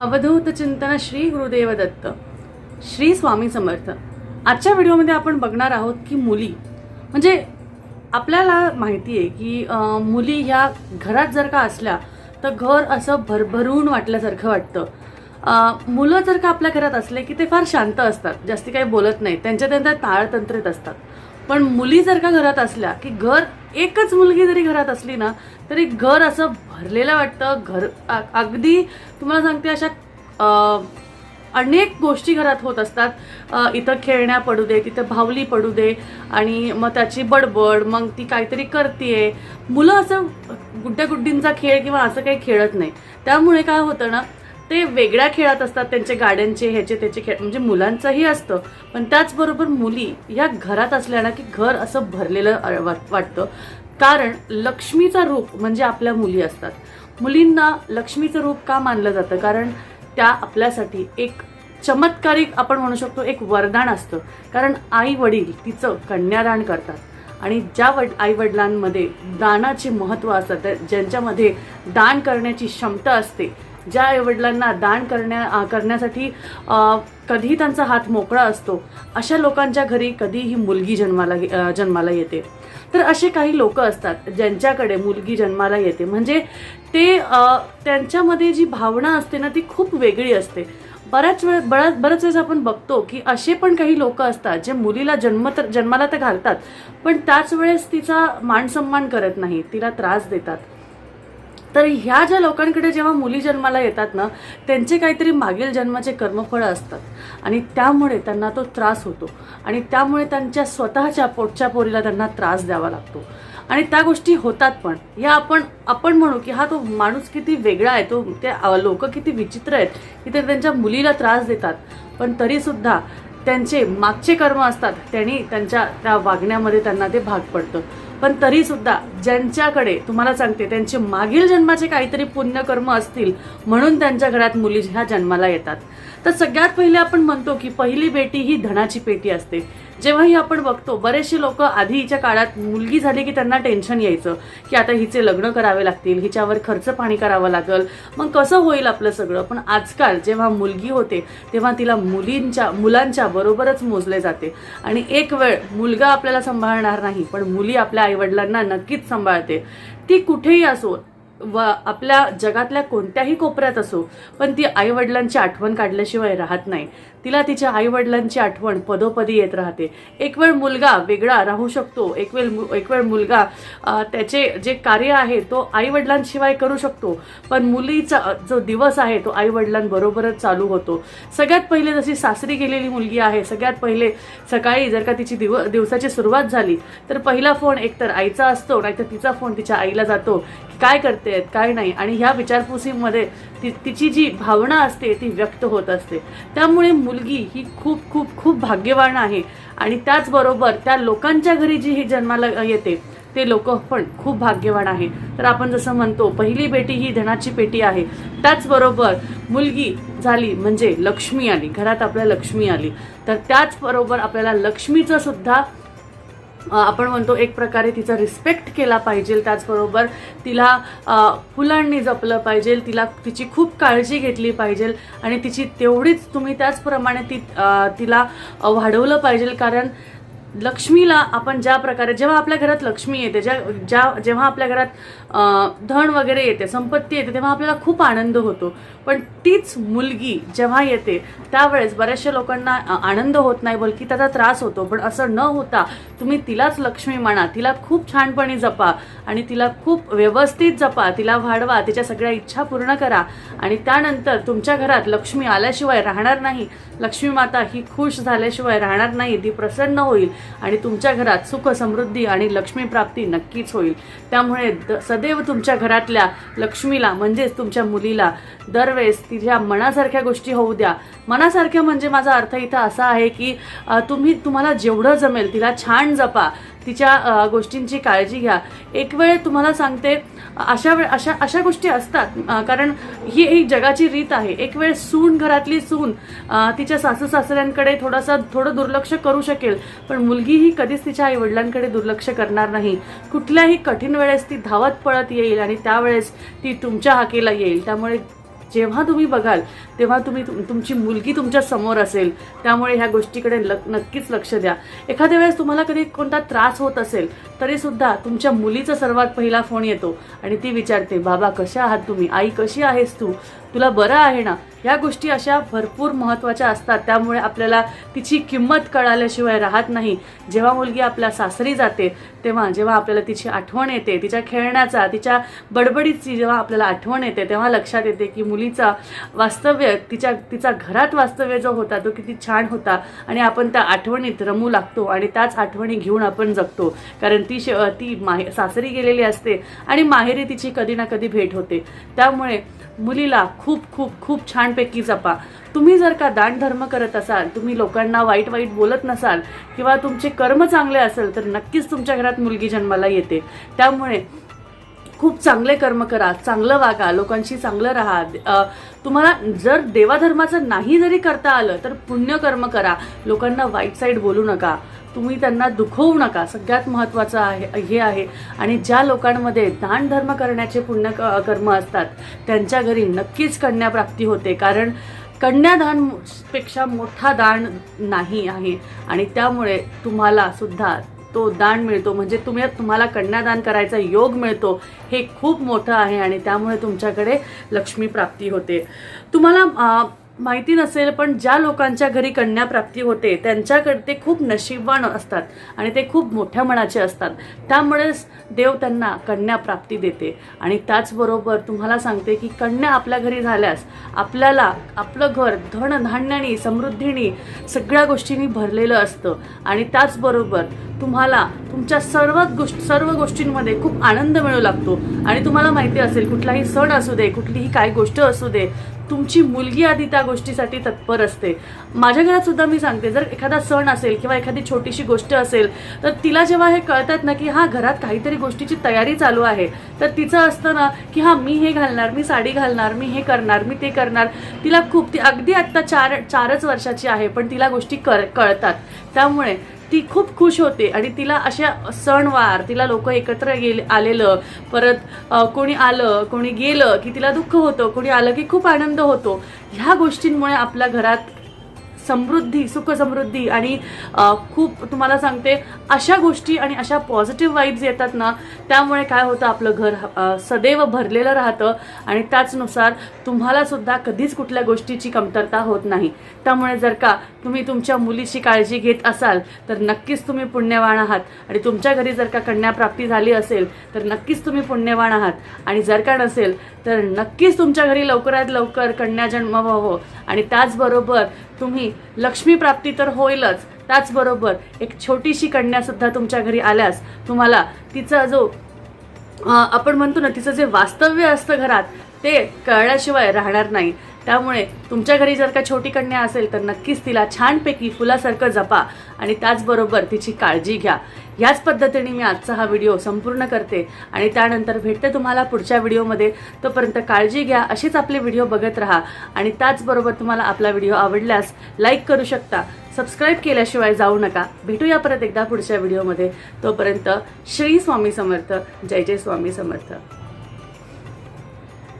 अवधूत चिंतन श्री गुरुदेव दत्त श्री स्वामी समर्थ. आजच्या व्हिडिओमध्ये आपण बघणार आहोत की मुली म्हणजे आपल्याला माहिती आहे की मुली ह्या घरात जर का असल्या तर घर असं भरभरून वाटल्यासारखं वाटतं. मुलं जर का आपल्या घरात असले की ते फार शांत असतात जास्ती काही बोलत नाही त्यांच्या त्यांच्या ताळतंत्रेत असतात. पण मुली जर का घरात असल्या की घर एकच मुलगी जरी घरात असली ना तरी घर असं भरलेलं वाटतं. घर अगदी तुम्हाला सांगते अशा अनेक गोष्टी घरात होत असतात. इथं खेळण्या पडू दे तिथं भावली पडू दे आणि मग त्याची बडबड मग ती काहीतरी करते मुलं असं गुड्ड्या गुड्डींचा खेळ किंवा असं काही खेळत नाही. त्यामुळे काय होतं ना ते वेगळ्या खेळात असतात त्यांचे गाड्यांचे ह्याचे त्याचे खेळ म्हणजे मुलांचंही असतं. पण त्याचबरोबर मुली ह्या घरात असल्याना की घर असं भरलेलं वाटतं. कारण लक्ष्मीचा रूप म्हणजे आपल्या मुली असतात. मुलींना लक्ष्मीचं रूप का मानलं जातं? कारण त्या आपल्यासाठी एक चमत्कारिक आपण म्हणू शकतो एक वरदान असतं. कारण आई वडील तिचं कन्यादान करतात. आणि ज्या वड आई वडिलांमध्ये दानाचे महत्त्व असतं त्या- ज्यांच्यामध्ये दान करण्याची क्षमता असते ज्या आईवडिलांना दान करण्या करण्यासाठी कधीही त्यांचा हात मोकळा असतो अशा लोकांच्या घरी कधीही मुलगी जन्माला जन्माला येते. तर असे काही लोक असतात ज्यांच्याकडे मुलगी जन्माला येते. म्हणजे ते त्यांच्यामध्ये जी भावना असते ना ती खूप वेगळी असते. बऱ्याच वेळ बऱ्याच बऱ्याच वेळेस आपण बघतो की असे पण काही लोक असतात जे मुलीला जन्म तर जन्माला तर घालतात पण त्याच वेळेस तिचा मान सन्मान करत नाही तिला त्रास देतात. तर ह्या ज्या लोकांकडे जेव्हा मुली जन्माला येतात ना त्यांचे काहीतरी मागील जन्माचे कर्मफळं असतात. आणि त्यामुळे त्यांना तो त्रास होतो. आणि त्यामुळे त्यांच्या स्वतःच्या पोटच्या पोरीला त्यांना त्रास द्यावा लागतो. आणि त्या गोष्टी होतात पण. या आपण आपण म्हणू की हा तो माणूस किती वेगळा आहे तो ते लोक किती विचित्र आहेत की ते त्यांच्या मुलीला त्रास देतात. पण तरीसुद्धा त्यांचे मागचे कर्म असतात त्यांनी त्यांच्या त्या वागण्यामध्ये त्यांना ते भाग पडतं. पण तरी सुद्धा ज्यांच्याकडे तुम्हाला सांगते त्यांचे मागील जन्माचे काहीतरी पुण्यकर्म असतील म्हणून त्यांच्या घरात मुली ह्या जन्माला येतात. तर सगळ्यात पहिले आपण म्हणतो की पहिली बेटी ही धनाची पेटी असते. जेव्हाही आपण बघतो बरेचसे लोक आधीच्या काळात मुलगी झाली की त्यांना टेन्शन यायचं की आता हिचे लग्न करावे लागतील हिच्यावर खर्च पाणी करावं लागेल. मग कसं होईल आपलं सगळं? पण आजकाल जेव्हा मुलगी होते तेव्हा तिला मुलींच्या मुलांच्या बरोबरच मोजले जाते. आणि एक वेळ मुलगा आपल्याला सांभाळणार नाही पण मुली आपल्या आईवडिलांना नक्कीच सांभाळते. ती कुठेही असो व आपल्या जगातल्या कोणत्याही कोपऱ्यात असो पण ती आईवडिलांची आठवण काढल्याशिवाय राहत नाही. तिला तिच्या आईवडिलांची आठवण पदोपदी येत राहते. एक वेळ मुलगा वेगळा राहू शकतो एक वेळ मु- एक वेळ मुलगा त्याचे जे कार्य आहे तो आईवडिलांशिवाय करू शकतो. पण मुलीचा जो दिवस आहे तो आईवडिलांबरोबरच चालू होतो. सगळ्यात पहिले जशी सासरी गेलेली मुलगी आहे सगळ्यात पहिले सकाळी जर का तिची दिव दिवसाची सुरुवात झाली तर पहिला फोन एकतर आईचा असतो नाहीतर तिचा फोन तिच्या आईला जातो की करते आहेत काय नाही. आणि ह्या विचारपुसीमध्ये ती तिची जी भावना असते ती व्यक्त होत असते. त्यामुळे मुलगी ही खूप खूप खूप भाग्यवान आहे. आणि त्याचबरोबर त्या लोकांच्या घरी जी ही जन्माला येते ते लोक पण खूप भाग्यवान आहे. तर आपण जसं म्हणतो पहिली बेटी ही धनाची पेटी आहे. त्याचबरोबर मुलगी झाली म्हणजे लक्ष्मी आली घरात आपल्या लक्ष्मी आली. तर त्याचबरोबर आपल्याला लक्ष्मीचं सुद्धा आपण म्हणतो एक प्रकारे तिचा रिस्पेक्ट केला पाहिजे. त्याचबरोबर तिला फुलांनी जपलं पाहिजे. तिला तिची खूप काळजी घेतली पाहिजे. आणि तिची तेवढीच तुम्ही त्याचप्रमाणे ती तिला वाढवलं पाहिजे. कारण लक्ष्मीला आपण ज्या प्रकारे जेव्हा आपल्या घरात लक्ष्मी येते ज्या ज्या जेव्हा आपल्या घरात धन वगैरे येते संपत्ती येते तेव्हा आपल्याला खूप आनंद होतो. पण तीच मुलगी जेव्हा येते त्यावेळेस बऱ्याचशा लोकांना आनंद होत नाही बल्कि त्याचा त्रास होतो. पण असं न होता तुम्ही तिलाच लक्ष्मी म्हणा तिला खूप छानपणे जपा आणि तिला खूप व्यवस्थित जपा. तिला वाढवा. तिच्या सगळ्या इच्छा पूर्ण करा. आणि त्यानंतर तुमच्या घरात लक्ष्मी आल्याशिवाय राहणार नाही. लक्ष्मी माता ही खुश झाल्याशिवाय राहणार नाही. ती प्रसन्न होईल. आणि तुमच्या घरात सुख समृद्धी आणि लक्ष्मी प्राप्ती नक्कीच होईल. त्यामुळे द- सदैव तुमच्या घरातल्या लक्ष्मीला म्हणजेच तुमच्या मुलीला दरवेळेस तिच्या मनासारख्या गोष्टी होऊ द्या. मनासारख्या म्हणजे माझा अर्थ इथं असा आहे की तुम्ही तुम्हाला जेवढं जमेल तिला छान जपा. तिच्या गोष्टींची काळजी घ्या. एक वेळ तुम्हाला सांगते अशा वेळ अशा अशा गोष्टी असतात कारण ही एक जगाची रीत आहे. एक वेळ सून घरातली सून तिच्या सासू सासऱ्यांकडे थोडासा थोडं दुर्लक्ष करू शकेल पण मुलगी ही कधीच तिच्या आई वडिलांकडे दुर्लक्ष करणार नाही. कुठल्याही कठीण वेळेस ती धावत पळत येईल आणि त्यावेळेस ती तुमच्या हाकेला येईल. त्यामुळे जेव्हा तुम्ही बघाल तेव्हा तुम्ही तुमची मुलगी तुमच्यासमोर असेल. त्यामुळे ह्या गोष्टीकडे ल नक्कीच लक्ष द्या. एखाद्या वेळेस तुम्हाला कधी कोणता त्रास होत असेल तरीसुद्धा तुमच्या मुलीचा सर्वात पहिला फोन येतो आणि ती विचारते बाबा कशा आहात तुम्ही? आई कशी आहेस तू? तुला बरं आहे ना? या गोष्टी अशा भरपूर महत्त्वाच्या असतात. त्यामुळे आपल्याला तिची किंमत कळाल्याशिवाय राहत नाही. जेव्हा मुलगी आपल्या सासरी जाते तेव्हा जेव्हा आपल्याला तिची आठवण येते तिच्या खेळण्याचा तिच्या बडबडीची जेव्हा आपल्याला आठवण येते तेव्हा लक्षात येते की मुलीचा वास्तव्य तिच्या तिचा घरात वास्तव्य जो होता तो किती छान होता. आणि आपण त्या आठवणीत रमू लागतो आणि त्याच आठवणी घेऊन आपण जगतो. कारण ती श ती माहे सासरी गेलेली असते आणि माहेरी तिची कधी ना कधी भेट होते. त्यामुळे मुलीला खूप खूप खूप छानपैकी जपा. तुम्ही जर का दानधर्म करत असाल तुम्ही लोकांना वाईट वाईट बोलत नसाल किंवा तुमचे कर्म चांगले असेल तर नक्कीच तुमच्या घरात मुलगी जन्माला येते. त्यामुळे खूप चांगले कर्म करा चांगलं वागा लोकांशी चांगलं राहा. तुम्हाला जर देवाधर्माचं नाही जरी करता आलं तर पुण्यकर्म करा. लोकांना वाईट साईड बोलू नका. तुम्ही त्यांना दुखवू नका. सगळ्यात महत्त्वाचं आहे हे आहे. आणि ज्या लोकांमध्ये दान धर्म करण्याचे पुण्य क- कर्म असतात त्यांच्या घरी नक्कीच कन्याप्राप्ती होते. कारण कन्यादानपेक्षा मोठा दान नाही आहे. आणि त्यामुळे तुम्हाला सुद्धा तो दान मिळतो. म्हणजे तुम्ही तुम्हाला कन्यादान करायचा योग मिळतो. हे खूप मोठं आहे आणि त्यामुळे तुमच्याकडे लक्ष्मी प्राप्ती होते. तुम्हाला माहिती नसेल पण ज्या लोकांच्या घरी कन्याप्राप्ती होते त्यांच्याकडे ते खूप नशीबवान असतात आणि ते खूप मोठ्या मनाचे असतात. त्यामुळेच देव त्यांना कन्या प्राप्ती देते. आणि त्याचबरोबर तुम्हाला सांगते की कन्या आपल्या घरी झाल्यास आपल्याला आपलं घर धनधान्यानी समृद्धीनी सगळ्या गोष्टींनी भरलेलं असतं. आणि त्याचबरोबर तुम्हाला तुमच्या सर्व गोष्ट सर्व गोष्टींमध्ये खूप आनंद मिळू लागतो. आणि तुम्हाला माहिती असेल कुठलाही सण असू दे कुठलीही काय गोष्ट असू दे तुमची मुलगी आधी त्या गोष्टीसाठी तत्पर असते. माझ्या घरात सुद्धा मी सांगते जर एखादा सण असेल किंवा एखादी छोटीशी गोष्ट असेल तर तिला जेव्हा हे कळतात ना की हा घरात काहीतरी गोष्टीची तयारी चालू आहे तर तिचं असतं ना की हा मी हे घालणार मी साडी घालणार मी हे करणार मी ते करणार. तिला खूप ती अगदी आत्ता चार चारच वर्षाची आहे पण तिला गोष्टी कर कळतात. त्यामुळे ती खूप खुश होते आणि तिला अशा सणवार तिला लोक एकत्र गेले आलेलं परत कोणी आलं कोणी गेलं की तिला दुःख होतं कोणी आलं की खूप आनंद होतो. ह्या गोष्टींमुळे आपल्या घरात समृद्धी सुख समृद्धी आणि खूप तुम्हाला सांगते अशा गोष्टी आणि अशा पॉझिटिव्ह वाईब्स येतात ना त्यामुळे काय होतं आपलं घर सदैव भरलेलं राहतं आणि त्याचनुसार तुम्हाला सुद्धा कधीच कुठल्या गोष्टीची कमतरता होत नाही. त्यामुळे जर का तुम्ही तुमच्या मुलीची काळजी घेत असाल तर नक्कीच तुम्ही पुण्यवान आहात. आणि तुमच्या घरी जर का कन्याप्राप्ती झाली असेल तर नक्कीच तुम्ही पुण्यवान आहात. आणि जर का नसेल तर नक्कीच तुमच्या घरी लवकरात लवकर कन्या जन्म व्हावं. आणि त्याचबरोबर तुम्ही लक्ष्मी प्राप्ती तर होईलच त्याचबरोबर एक छोटीशी कन्यासुद्धा तुमच्या घरी आल्यास तुम्हाला तिचा जो आपण म्हणतो ना तिचं जे वास्तव्य असतं घरात ते कळल्याशिवाय राहणार नाही. त्यामुळे तुमच्या घरी जर का छोटी कन्या असेल तर नक्कीच तिला छानपैकी फुलासारखं जपा आणि त्याचबरोबर तिची काळजी घ्या. याच पद्धतीने मी आजचा हा व्हिडिओ संपूर्ण करते आणि त्यानंतर भेटते तुम्हाला पुढच्या व्हिडिओमध्ये. तोपर्यंत काळजी घ्या अशीच आपले व्हिडिओ बघत राहा आणि त्याचबरोबर तुम्हाला आपला व्हिडिओ आवडल्यास लाईक करू शकता. सबस्क्राईब केल्याशिवाय जाऊ नका. भेटूया परत एकदा पुढच्या व्हिडिओमध्ये. तोपर्यंत श्री स्वामी समर्थ. जय जय स्वामी समर्थ.